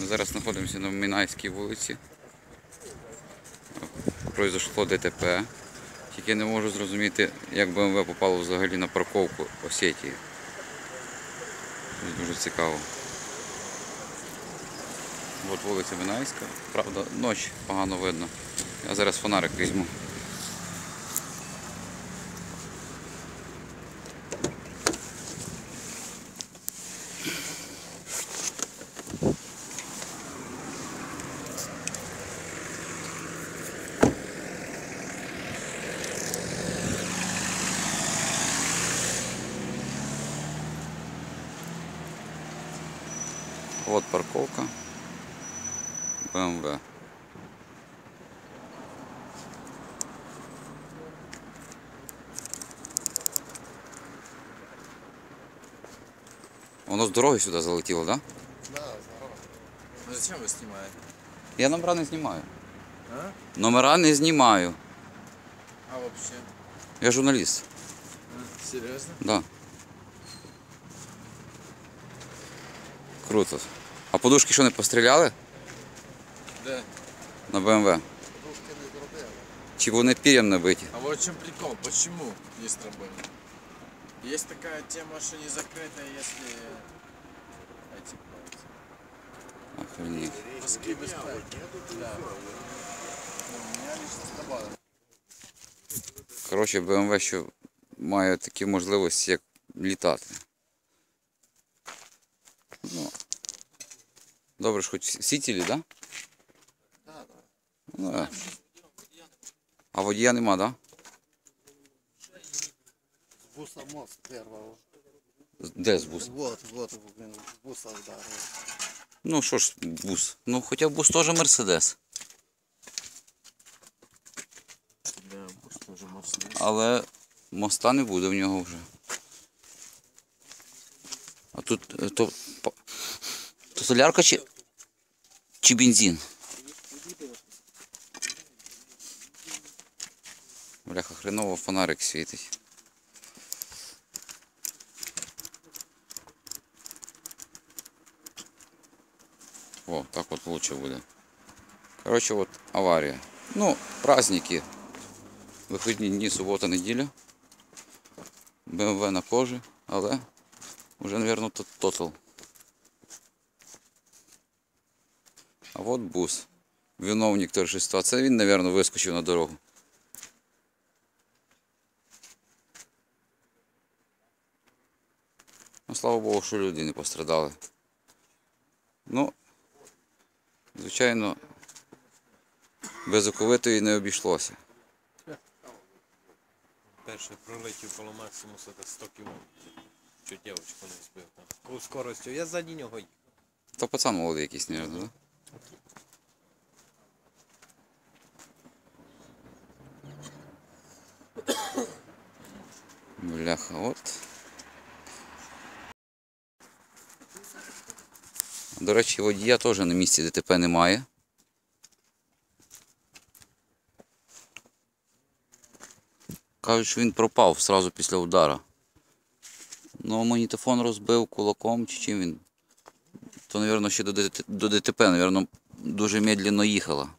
Ми зараз знаходимося на Мінайській вулиці. Произошло ДТП. Тільки не можу зрозуміти, як БМВ попало взагалі на парковку Осетії. Дуже цікаво. От вулиця Мінайська. Правда, ніч погано видно. Я зараз фонарик візьму. От парковка. БМВ. Воно з дороги сюди залетіло, так? Да? Ну зачем вы снимаете? Я номера не знімаю. А? Номера не знімаю. А вообще? Я журналіст. А, серьезно? Да. Круто. А подушки що не постріляли Да. на БМВ? Подушки не зробили. Чи вони пір'ям набиті? А вот в чем прикол, почему не стробили? Есть такая тема, что не закрыта, если эти Охренеть. паски. Да. Ну, меня лично стробали. Коротше, БМВ що має такі можливості, як літати. Добре ж хоч всі цілі, так? Да? Ну, е. а водія нема, так? буса мост первого. Де з бус? Вот, вот, блин, буса ударил. Ну що ж, бус. Ну хоча б бус теж Мерседес. Да, просто уже мощно. Але моста не буде в нього вже. А тут е, то, то солярка чи, чи бензин? Бляха, хреново фонарик світить. О, так от лучше буде. Коротше, от аварія. Ну, праздники. Вихідні дні, субота, неділя. БМВ на кожі, але вже, мабуть, тут тотал. А от бус. Виновник торжества. Це він, мабуть, вискочив на дорогу. Ну, слава Богу, що люди не пострадали. Ну, звичайно, без оковитої не обійшлося. Перший пролетів коло Максимуса та 100 км. Чуть дівчинку не збив там. Яку скоростю? Я ззаді нього їхав. То пацан молодий якийсь, мабуть, да? Бляха, от. До речі, водія теж на місці ДТП немає. Кажуть, що він пропав одразу після удара. Ну, магнітофон розбив кулаком чи чим він. То, мабуть, ще до, ДТП, мабуть, дуже медленно їхала.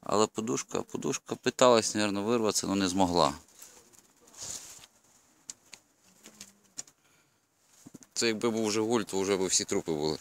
Але подушка, подушка питалась, мабуть, вирватися, але не змогла. Це якби був Жигуль, то вже б всі трупи були.